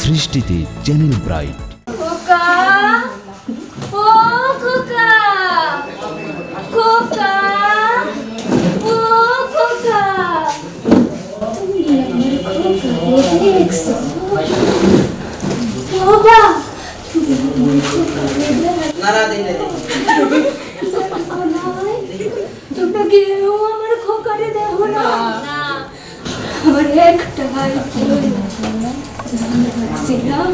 সৃষ্টিতে channel bright. খোকা ও খোকা খোকা ও খোকা। তুমি বাবা তুমি নারা তোমরা কেউ আমার খোকারে দেখো না। আমার একটাই ছিলাম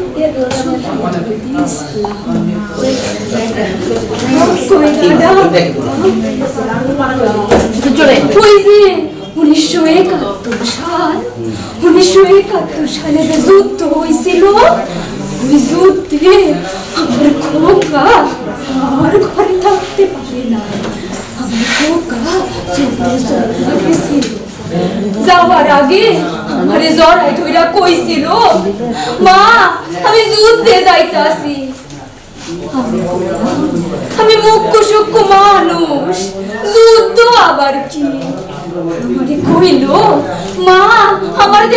উনিশশো একাত্তর সাল উনিশশো একাত্তর সালে যে যুদ্ধ হয়েছিল ওই যুদ্ধে আমার খোকা আমার ঘরে থাকতে পারে না আমার খোকা যাওয়ার আগে জড়াই কইছিল, মা, আমি যাইতাছি। আমি মুখ্য মানুষ আবার কি? আমারে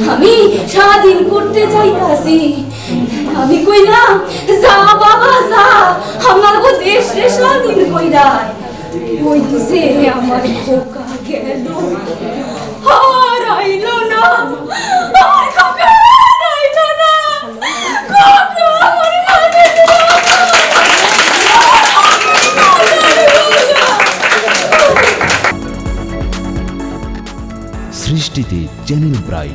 মা স্বাধীন করতে চাইতাছি। আমি কইলাম, যা বাবা, যা। আমার খোকা গেল হারাইল না। আমার খোকা সৃষ্টিতে চ্যানেল ব্রাইট।